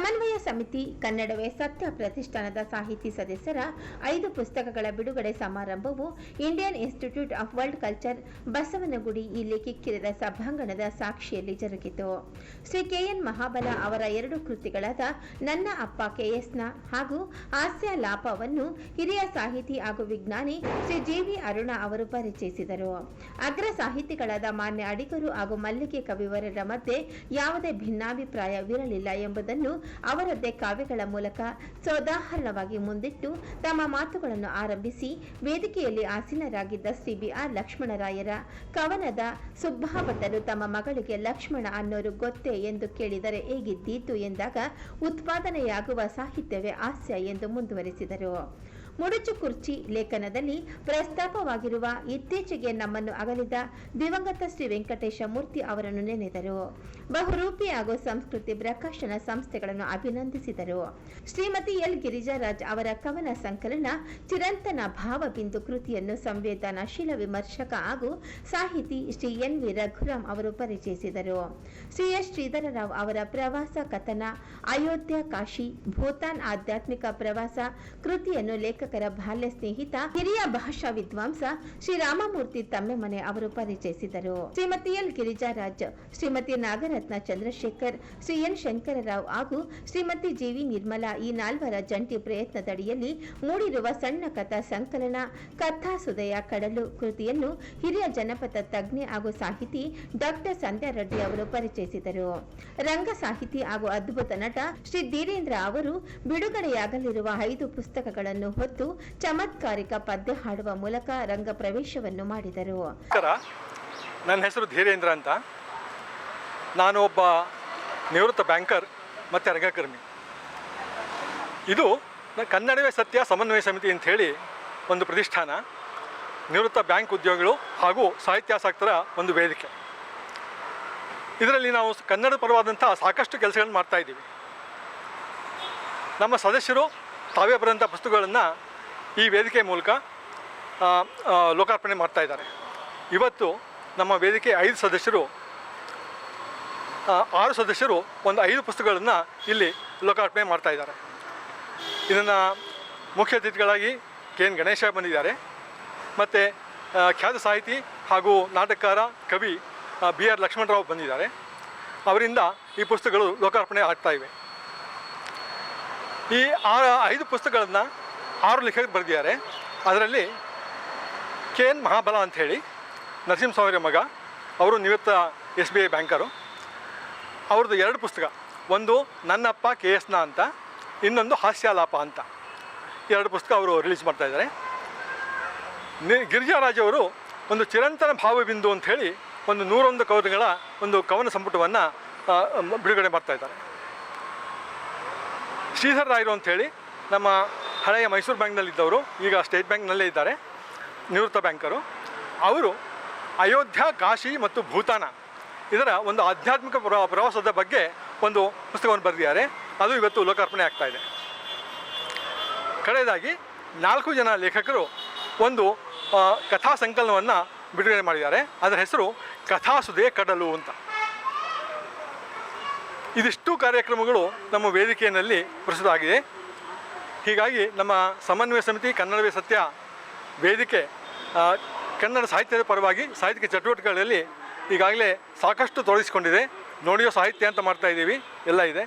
ಸಮನ್ವಯ ಸಮಿತಿ ಕನ್ನಡವೇ ಸತ್ಯ ಪ್ರತಿಷ್ಠಾನದ ಸಾಹಿತಿ ಸದಸ್ಯರ ಐದು ಪುಸ್ತಕಗಳ ಬಿಡುಗಡೆ ಸಮಾರಂಭವು Indian Institute of World Culture Basavanagudi ಇಲ್ಲಿ ಕಿಕ್ಕಿರಿದ ಸಭಾಂಗಣದ ಸಾಕ್ಷಿಯಲ್ಲಿ ಜರುಗಿತು ಶ್ರೀ ಕೆಎನ್ ಮಹಾಬಲ ಅವರ ಎರಡು ಕೃತಿಗಳಾದ ನನ್ನ ಅಪ್ಪ ಕೆಎಸ್ನ ಹಾಗೂ ಹಾಸ್ಯ ಲಾಪವನ್ನು ಹಿರಿಯ ಸಾಹಿತಿ ಹಾಗೂ ವಿಜ್ಞಾನಿ ಶ್ರೀ ಜಿ.ವಿ. ಅರುಣ ಅವರು ಪರಿಚಯಿಸಿದರು ಅಗ್ರ ಸಾಹಿತಿಗಳಾದ ಮಾನ್ಯ ಅಡಿಗರು ಹಾಗೂ ಮಲ್ಲಿಗೆ ಕವಿವರರ ಮಧ್ಯೆ ಯಾವುದೇ ಭಿನ್ನಾಭಿಪ್ರಾಯವಿರಲಿಲ್ಲ ಎಂಬುದನ್ನು ಅವರದ್ದೇ ಕಾವ್ಯಗಳ ಮೂಲಕ ಸೋದಾಹರಣವಾಗಿ ಮುಂದಿಟ್ಟು ತಮ್ಮ ಮಾತುಗಳನ್ನು ಆರಂಭಿಸಿ ವೇದಿಕೆಯಲ್ಲಿ ಆಸೀನರಾಗಿದ್ದ ಸಿಬಿಆರ್ ಲಕ್ಷ್ಮಣರಾಯರ ಕವನದ ಸುಬ್ಬಾಭಟ್ಟರು ತಮ್ಮ ಮಗಳಿಗೆ ಲಕ್ಷ್ಮಣ ಅನ್ನೋರು ಗೊತ್ತೇ ಎಂದು ಕೇಳಿದರೆ ಹೇಗಿದ್ದೀತು ಎಂದಾಗ ಉತ್ಪಾದನೆಯಾಗುವ ಸಾಹಿತ್ಯವೇ ಹಾಸ್ಯ ಎಂದು ಮುಂದುವರೆಸಿದರು. ಮುಡುಚು ಕುರ್ಚಿ ಲೇಖನದಲ್ಲಿ ಪ್ರಸ್ತಾಪವಾಗಿರುವ ಇತ್ತೀಚೆಗೆ ನಮ್ಮನ್ನು ಅಗಲಿದ ದಿವಂಗತ ಶ್ರೀ ವೆಂಕಟೇಶ ಮೂರ್ತಿ ಅವರನ್ನು ನೆನೆದರು. ಬಹುರೂಪಿ ಹಾಗೂ ಸಂಸ್ಕೃತಿ ಪ್ರಕಾಶನ ಸಂಸ್ಥೆಗಳನ್ನು ಅಭಿನಂದಿಸಿದರು. ಶ್ರೀಮತಿ ಎಲ್. ಗಿರಿಜಾರಾಜ್ ಅವರ ಕವನ ಸಂಕಲನ ಚಿರಂತನ ಭಾವಬಿಂದು ಕೃತಿಯನ್ನು ಸಂವೇದನಾಶೀಲ ವಿಮರ್ಶಕ ಹಾಗೂ ಸಾಹಿತಿ ಶ್ರೀ ಎನ್. ವಿ. ರಘುರಾಮ್ ಅವರು ಪರಿಚಯಿಸಿದರು. ಶ್ರೀ ಎಸ್. ಶ್ರೀಧರರಾವ್ ಅವರ ಪ್ರವಾಸ ಕಥನ ಅಯೋಧ್ಯ ಕಾಶಿ ಭೂತಾನ್ ಆಧ್ಯಾತ್ಮಿಕ ಪ್ರವಾಸ ಕೃತಿಯನ್ನು ಲೇಖಕರ ಬಾಲ್ಯ ಸ್ನೇಹಿತ, ಹಿರಿಯ ಭಾಷಾ ವಿದ್ವಾಂಸ ಶ್ರೀ ರಾಮಮೂರ್ತಿ ತಮ್ಮೆಮನೆ ಅವರು ಪರಿಚಯಿಸಿದರು. ಶ್ರೀಮತಿ ಎಲ್ ಗಿರಿಜಾರಾಜ್, ಶ್ರೀಮತಿ ನಾಗರತ್ನ ಚಂದ್ರಶೇಖರ್, ಶ್ರೀ ಎನ್ ಶಂಕರರಾವ್ ಹಾಗೂ ಶ್ರೀಮತಿ ಜಿವಿ ನಿರ್ಮಲಾ ಈ ನಾಲ್ವರ ಜಂಟಿ ಪ್ರಯತ್ನದಡಿಯಲ್ಲಿ ಮೂಡಿರುವ ಸಣ್ಣ ಕಥಾ ಸಂಕಲನ, ಕಥಾ ಸುದಯ ಕಡಲು ಕೃತಿಯನ್ನು ಹಿರಿಯ ಜನಪದ ತಜ್ಞೆ ಹಾಗೂ ಸಾಹಿತಿ ಡಾಕ್ಟರ್ ಸಂಧ್ಯಾ ರೆಡ್ಡಿ ಅವರು ಪರಿಚಯಿಸಿದರು. ರಂಗ ಸಾಹಿತಿ ಹಾಗೂ ಅದ್ಭುತ ನಟ ಶ್ರೀ ಧೀರೇಂದ್ರ ಅವರು ಬಿಡುಗಡೆಯಾಗಲಿರುವ ಐದು ಪುಸ್ತಕಗಳನ್ನು ಹೊತ್ತು ಚಮತ್ಕಾರಿಕ ಪದ್ಯ ಹಾಡುವ ಮೂಲಕ ರಂಗ ಪ್ರವೇಶವನ್ನು ಮಾಡಿದರು. ನನ್ನ ಹೆಸರು ಧೀರೇಂದ್ರ ಅಂತ. ನಾನು ಒಬ್ಬ ನಿವೃತ್ತ ಬ್ಯಾಂಕರ್ ಮತ್ತು ರಂಗಕರ್ಮಿ. ಇದು ಕನ್ನಡವೇ ಸತ್ಯ, ಸಮನ್ವಯ ಸಮಿತಿ ಅಂತ ಹೇಳಿ ಒಂದು ಪ್ರತಿಷ್ಠಾನ. ನಿವೃತ್ತ ಬ್ಯಾಂಕ್ ಉದ್ಯೋಗಿಗಳು ಹಾಗೂ ಸಾಹಿತ್ಯಾಸಕ್ತರ ಒಂದು ವೇದಿಕೆ. ಇದರಲ್ಲಿ ನಾವು ಕನ್ನಡ ಪರವಾದಂಥ ಸಾಕಷ್ಟು ಕೆಲಸಗಳನ್ನು ಮಾಡ್ತಾ ಇದ್ದೀವಿ. ನಮ್ಮ ಸದಸ್ಯರು ತಾವೇ ಬರೆದಂಥ ಪುಸ್ತಕಗಳನ್ನು ಈ ವೇದಿಕೆ ಮೂಲಕ ಲೋಕಾರ್ಪಣೆ ಮಾಡ್ತಾ ಇದ್ದಾರೆ. ಇವತ್ತು ನಮ್ಮ ವೇದಿಕೆ ಐದು ಸದಸ್ಯರು ಆರು ಸದಸ್ಯರು ಒಂದು ಐದು ಪುಸ್ತಕಗಳನ್ನು ಇಲ್ಲಿ ಲೋಕಾರ್ಪಣೆ ಮಾಡ್ತಾ ಇದ್ದಾರೆ. ಇದನ್ನು ಮುಖ್ಯ ಅತಿಥಿಗಳಾಗಿ ಕೆ ಎನ್ ಗಣೇಶ ಬಂದಿದ್ದಾರೆ. ಮತ್ತು ಖ್ಯಾತ ಸಾಹಿತಿ ಹಾಗೂ ನಾಟಕಕಾರ, ಕವಿ ಬಿ ಆರ್ ಲಕ್ಷ್ಮಣರಾವ್ ಬಂದಿದ್ದಾರೆ. ಅವರಿಂದ ಈ ಪುಸ್ತಕಗಳು ಲೋಕಾರ್ಪಣೆ ಆಗ್ತಾ ಈ ಆ ಐದು ಪುಸ್ತಕಗಳನ್ನು ಆರು ಲೇಖಕರು ಬರೆದಿದ್ದಾರೆ. ಅದರಲ್ಲಿ ಕೆ ಎನ್ ಮಹಾಬಲ ಅಂಥೇಳಿ ನರಸಿಂಹಸ್ವಾಮಿಯ ಮಗ, ಅವರು ನಿವೃತ್ತ ಎಸ್ ಬಿ ಐ ಬ್ಯಾಂಕರು. ಅವ್ರದ್ದು ಎರಡು ಪುಸ್ತಕ, ಒಂದು ನನ್ನಪ್ಪ ಕೆ ಎಸ್ನ ಅಂತ, ಇನ್ನೊಂದು ಹಾಸ್ಯಾಲಾಪ ಅಂತ. ಎರಡು ಪುಸ್ತಕ ಅವರು ರಿಲೀಸ್ ಮಾಡ್ತಾ ಇದ್ದಾರೆ. ನಿ, ಗಿರಿಜಾರಾಜ್ ಅವರು ಒಂದು ಚಿರಂತನ ಭಾವಬಿಂದು ಅಂಥೇಳಿ ಒಂದು ನೂರೊಂದು ಕವನಗಳ ಒಂದು ಕವನ ಸಂಪುಟವನ್ನು ಬಿಡುಗಡೆ ಮಾಡ್ತಾ ಇದ್ದಾರೆ. ಶ್ರೀಧರ್ ರಾಯರು ಅಂಥೇಳಿ ನಮ್ಮ ಹಳೆಯ ಮೈಸೂರು ಬ್ಯಾಂಕ್ನಲ್ಲಿದ್ದವರು, ಈಗ ಸ್ಟೇಟ್ ಬ್ಯಾಂಕ್ನಲ್ಲೇ ಇದ್ದಾರೆ, ನಿವೃತ್ತ ಬ್ಯಾಂಕರು. ಅವರು ಅಯೋಧ್ಯ, ಕಾಶಿ ಮತ್ತು ಭೂತಾನ ಇದರ ಒಂದು ಆಧ್ಯಾತ್ಮಿಕ ಪ್ರ- ಪ್ರವಾಸದ ಬಗ್ಗೆ ಒಂದು ಪುಸ್ತಕವನ್ನು ಬರೆದಿದ್ದಾರೆ. ಅದು ಇವತ್ತು ಲೋಕಾರ್ಪಣೆ ಆಗ್ತಾ ಇದೆ. ಕಡೆಯದಾಗಿ ನಾಲ್ಕು ಜನ ಲೇಖಕರು ಒಂದು ಕಥಾ ಸಂಕಲನವನ್ನು ಬಿಡುಗಡೆ ಮಾಡಿದ್ದಾರೆ. ಅದರ ಹೆಸರು ಕಥಾಸುದೆ ಕಡಲು ಅಂತ. ಇದಿಷ್ಟು ಕಾರ್ಯಕ್ರಮಗಳು ನಮ್ಮ ವೇದಿಕೆಯಲ್ಲಿ ಪ್ರಸ್ತುತ ಆಗಿದೆ ಹೀಗಾಗಿ ನಮ್ಮ ಸಮನ್ವಯ ಸಮಿತಿ, ಕನ್ನಡವೇ ಸತ್ಯ ವೇದಿಕೆ ಕನ್ನಡ ಸಾಹಿತ್ಯದ ಪರವಾಗಿ ಸಾಹಿತ್ಯ ಚಟುವಟಿಕೆಗಳಲ್ಲಿ ಈಗಾಗಲೇ ಸಾಕಷ್ಟು ತೊಡಗಿಸಿಕೊಂಡಿದೆ. ನೋಡಿಯೋ ಸಾಹಿತ್ಯ ಅಂತ ಮಾಡ್ತಾ ಇದ್ದೀವಿ. ಎಲ್ಲ ಇದೆ.